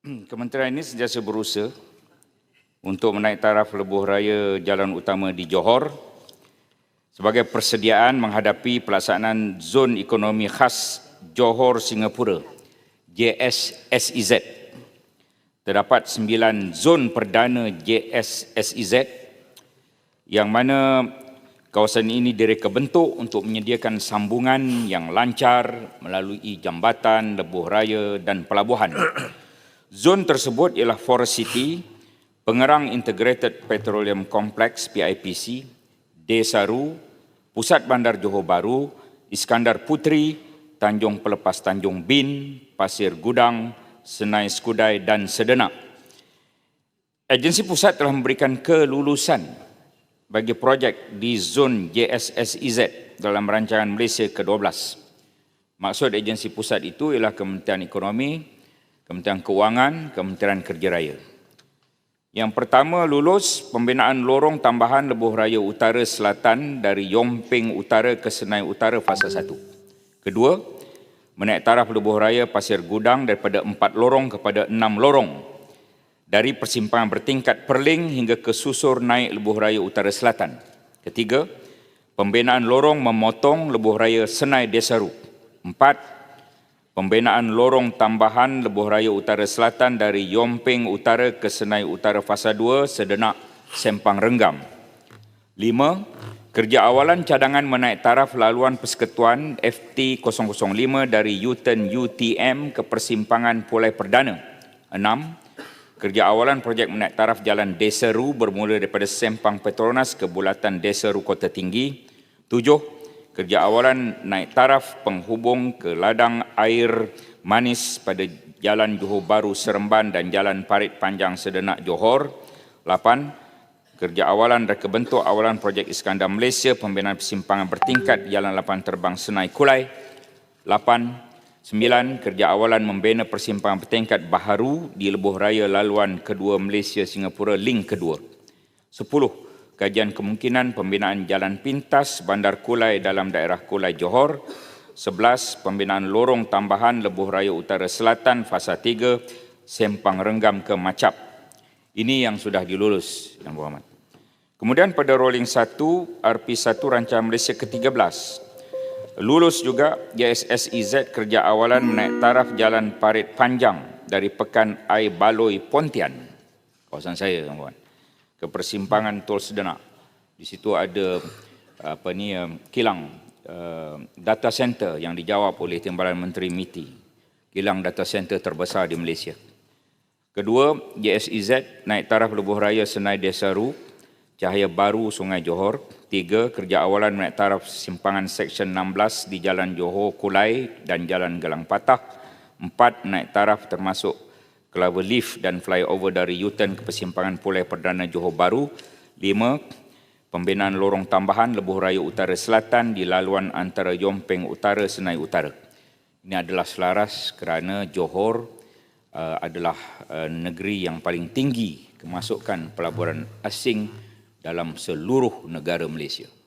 Kementerian ini sentiasa berusaha untuk menaik taraf lebuh raya jalan utama di Johor sebagai persediaan menghadapi pelaksanaan Zon Ekonomi Khas Johor Singapura JSSEZ. Terdapat sembilan zon perdana JSSEZ yang mana kawasan ini direka bentuk untuk menyediakan sambungan yang lancar melalui jambatan, lebuh raya dan pelabuhan. Zon tersebut ialah Forest City, Pengerang Integrated Petroleum Complex PIPC, Desaru, Pusat Bandar Johor Bahru, Iskandar Putri, Tanjung Pelepas Tanjung Bin, Pasir Gudang, Senai Skudai dan Sedenak. Agensi pusat telah memberikan kelulusan bagi projek di zon JSSEZ dalam rancangan Malaysia ke-12. Maksud agensi pusat itu ialah Kementerian Ekonomi, Kementerian Keuangan, Kementerian Kerja Raya. Yang pertama lulus pembinaan lorong tambahan Lebuh Raya Utara Selatan dari Yomping Utara ke Senai Utara fasa 1. Kedua, menaik taraf Lebuh Raya Pasir Gudang daripada empat lorong kepada enam lorong dari persimpangan bertingkat Perling hingga ke susur naik Lebuh Raya Utara Selatan. Ketiga, pembinaan lorong memotong Lebuh Raya Senai Desaru. Empat, pembinaan lorong tambahan Lebuh Raya Utara Selatan dari Yomping Utara ke Senai Utara Fasa 2 Sedenak Sempang Renggam. Lima, kerja awalan cadangan menaik taraf laluan persekutuan FT005 dari U-turn UTM ke persimpangan Pulai Perdana. Enam, kerja awalan projek menaik taraf jalan Deseru bermula daripada Sempang Petronas ke Bulatan Deseru Kota Tinggi. Tujuh, kerja awalan naik taraf penghubung ke ladang air manis pada Jalan Johor Baru Seremban dan Jalan Parit Panjang Sedenak Johor. 8. Kerja awalan reka bentuk awalan projek Iskandar Malaysia pembinaan persimpangan bertingkat Jalan Lapan Terbang Senai Kulai. 8. 9. Kerja awalan membina persimpangan bertingkat baharu di Lebuh Raya Laluan Kedua Malaysia Singapura Link Kedua. 10 kajian kemungkinan pembinaan jalan pintas Bandar Kulai dalam daerah Kulai Johor. 11. Pembinaan lorong tambahan Lebuh Raya Utara Selatan fasa 3 Sempang Renggam ke Macap. Ini yang sudah dilulus yang berhormat. Kemudian pada rolling 1 RP1 Rancangan Malaysia ke-13 lulus juga JSSEZ kerja awalan menaik taraf jalan parit panjang dari Pekan Air Baloi Pontian. Kawasan saya yang berhormat ke persimpangan Tol Sedenak. Di situ ada apa ni um, kilang uh, data center yang dijawab oleh Timbalan Menteri MITI. Kilang data center terbesar di Malaysia. Kedua, JSEZ naik taraf lebuh raya Senai Desaru, Cahaya Baru Sungai Johor. Tiga, kerja awalan naik taraf simpangan Seksyen 16 di Jalan Johor Kulai dan Jalan Gelang Patah. Empat, naik taraf termasuk Clover Leaf dan flyover dari Yutan ke persimpangan Pulai Perdana Johor Bahru. Lima, pembinaan lorong tambahan Lebuh Raya Utara Selatan di laluan antara Yompeng Utara Senai Utara. Ini adalah selaras kerana Johor uh, adalah uh, negeri yang paling tinggi kemasukan pelaburan asing dalam seluruh negara Malaysia.